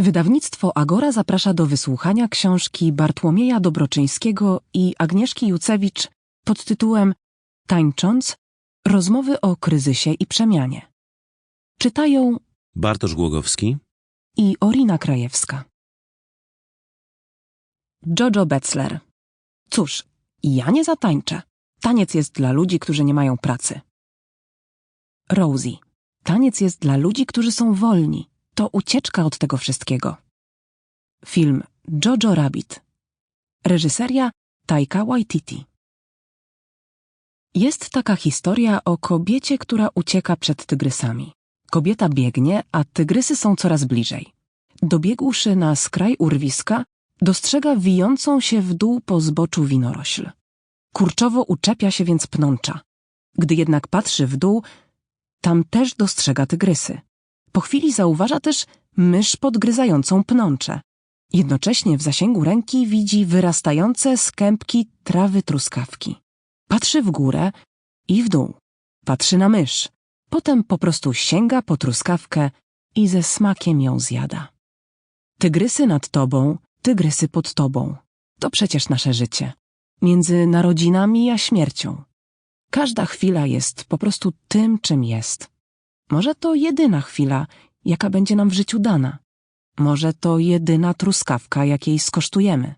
Wydawnictwo Agora zaprasza do wysłuchania książki Bartłomieja Dobroczyńskiego i Agnieszki Jucewicz pod tytułem Tańcząc rozmowy o kryzysie i przemianie. Czytają Bartosz Głogowski, i Orina Krajewska. Jojo Betzler. Cóż, ja nie zatańczę. Taniec jest dla ludzi, którzy nie mają pracy. Rosie. Taniec jest dla ludzi, którzy są wolni. To ucieczka od tego wszystkiego. Film Jojo Rabbit. Reżyseria Taika Waititi. Jest taka historia o kobiecie, która ucieka przed tygrysami. Kobieta biegnie, a tygrysy są coraz bliżej. Dobiegłszy na skraj urwiska, dostrzega wijącą się w dół po zboczu winorośl. Kurczowo uczepia się więc pnącza. Gdy jednak patrzy w dół, tam też dostrzega tygrysy. Po chwili zauważa też mysz podgryzającą pnącze. Jednocześnie w zasięgu ręki widzi wyrastające z kępki trawy truskawki. Patrzy w górę i w dół. Patrzy na mysz. Potem po prostu sięga po truskawkę i ze smakiem ją zjada. Tygrysy nad tobą, tygrysy pod tobą. To przecież nasze życie. Między narodzinami a śmiercią. Każda chwila jest po prostu tym, czym jest. Może to jedyna chwila, jaka będzie nam w życiu dana. Może to jedyna truskawka, jakiej skosztujemy.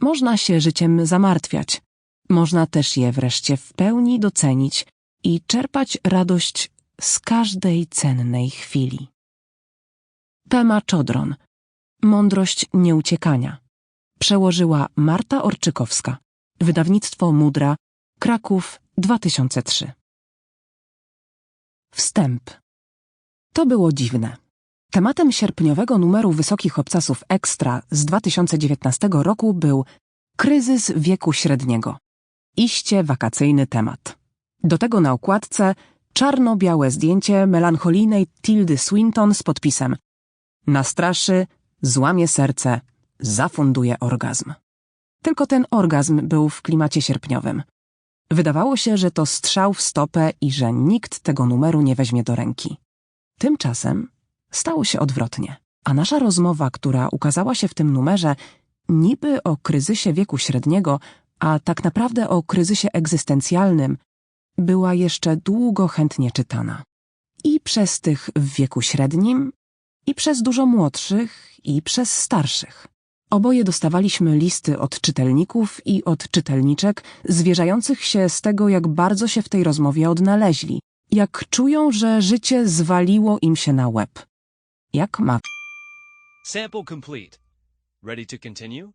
Można się życiem zamartwiać. Można też je wreszcie w pełni docenić i czerpać radość z każdej cennej chwili. Pema Czodron. Mądrość nieuciekania. Przełożyła Marta Orczykowska. Wydawnictwo Mudra. Kraków 2003. Wstęp. To było dziwne. Tematem sierpniowego numeru Wysokich Obcasów Ekstra z 2019 roku był kryzys wieku średniego. Iście wakacyjny temat. Do tego na okładce czarno-białe zdjęcie melancholijnej Tildy Swinton z podpisem Nastraszy, złamie serce, zafunduje orgazm. Tylko ten orgazm był w klimacie sierpniowym. Wydawało się, że to strzał w stopę i że nikt tego numeru nie weźmie do ręki. Tymczasem stało się odwrotnie, a nasza rozmowa, która ukazała się w tym numerze, niby o kryzysie wieku średniego, a tak naprawdę o kryzysie egzystencjalnym, była jeszcze długo chętnie czytana. I przez tych w wieku średnim, i przez dużo młodszych, i przez starszych. Oboje dostawaliśmy listy od czytelników i od czytelniczek, zwierzających się z tego, jak bardzo się w tej rozmowie odnaleźli, jak czują, że życie zwaliło im się na łeb. Jak ma. Sample complete. Ready to continue?